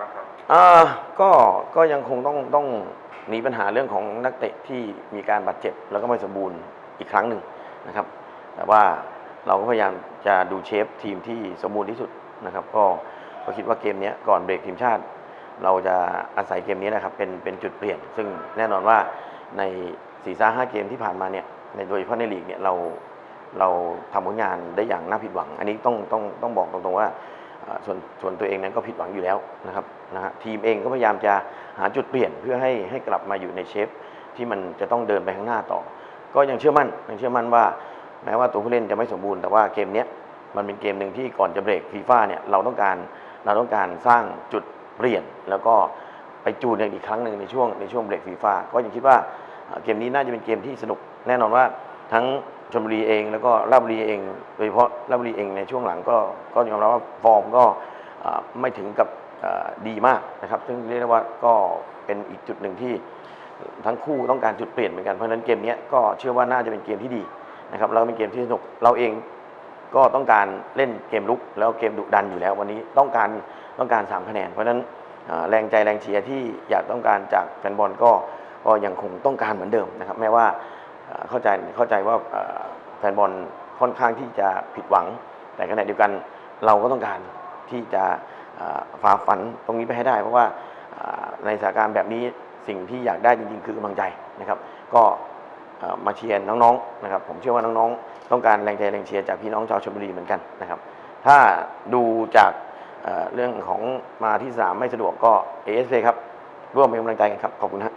บ้างครับอ่าก็ก็ยังคงต้องต้องหนีปัญหาเรื่องของนักเตะที่มีการบาดเจ็บ แล้วก็ไม่สมบูรณ์อีกครั้งหนึ่งนะครับ แต่ว่าเราก็พยายามจะดูเชฟทีมที่สมบูรณ์ที่สุดนะครับ ก็ก็คิดว่าเกมนี้ก่อนเบรกทีมชาติ เราจะอาศัยเกมนี้นะครับเป็นเป็นจุดเปลี่ยน ซึ่งแน่นอนว่าในสี่ซ่าห้าเกมที่ผ่านมาเนี่ยในโดยเฉพาะในลีกเนี่ยเราเราทำผลงานได้อย่างน่าผิดหวัง อันนี้ต้องต้องต้องบอกตรงๆว่า ส่วนส่วนตัวเองนั้นก็ผิดหวังอยู่แล้วนะครับนะฮะทีมเองก็พยายามจะหาจุดเปลี่ยนเพื่อให้ให้กลับมาอยู่ในเชฟที่มันจะต้องเดินไปข้างหน้าต่อ ก็ยังเชื่อมั่นยังเชื่อมั่นว่าแม้ว่าตัวผู้เล่นจะไม่สมบูรณ์แต่ว่าเกมนี้มันเป็นเกมหนึ่งที่ก่อนจะเบรกฟีฟ่าเนี่ยเราต้องการเราต้องการสร้างจุดเปลี่ยน แล้วก็ไปจูนอีกครั้งหนึ่งในช่วงในช่วงเบรกฟีฟ่าก็ยังคิดว่าเกมนี้น่าจะเป็นเกมที่สนุกแน่นอนว่าทั้ง ชลบุรีเองแล้วก็ราชบุรีเอง โดยเฉพาะราชบุรีเองในช่วงหลังก็ก็ยอมรับว่าฟอร์มก็ไม่ถึงกับดีมากนะครับ ซึ่งเรียกได้ว่าก็เป็นอีกจุดหนึ่งที่ทั้งคู่ต้องการจุดเปลี่ยนเหมือนกัน เพราะฉะนั้นเกมนี้ก็เชื่อว่าน่าจะเป็นเกมที่ดีนะครับแล้วเป็นเกมที่สนุกเราเองก็ต้องการเล่นเกมลุกแล้วเกมดุดันอยู่แล้ววันนี้ต้องการต้องการ3คะแนน เพราะฉะนั้นแรงใจแรงเชียร์ที่อยากต้องการจากแฟนบอลก็ก็ยังคงต้องการเหมือนเดิมนะครับแม้ว่า เข้าใจเข้าใจว่าแฟนบอลค่อนข้างที่จะผิดหวัง แต่ขณะเดียวกันเราก็ต้องการที่จะฝ่าฝันตรงนี้ไปให้ได้ เพราะว่าในสถานการณ์แบบนี้สิ่งที่อยากได้จริงๆ คือกำลังใจนะครับ ก็มาเชียร์น้องๆนะครับ ผมเชื่อว่าน้องๆ ต้องการแรงใจแรงเชียร์จากพี่น้องชาวชลบุรีเหมือนกันนะครับ ถ้าดูจากเรื่องของมาที่สนามไม่สะดวกก็ ASP ครับ ร่วมเป็นกำลังใจกันครับ ขอบคุณฮะ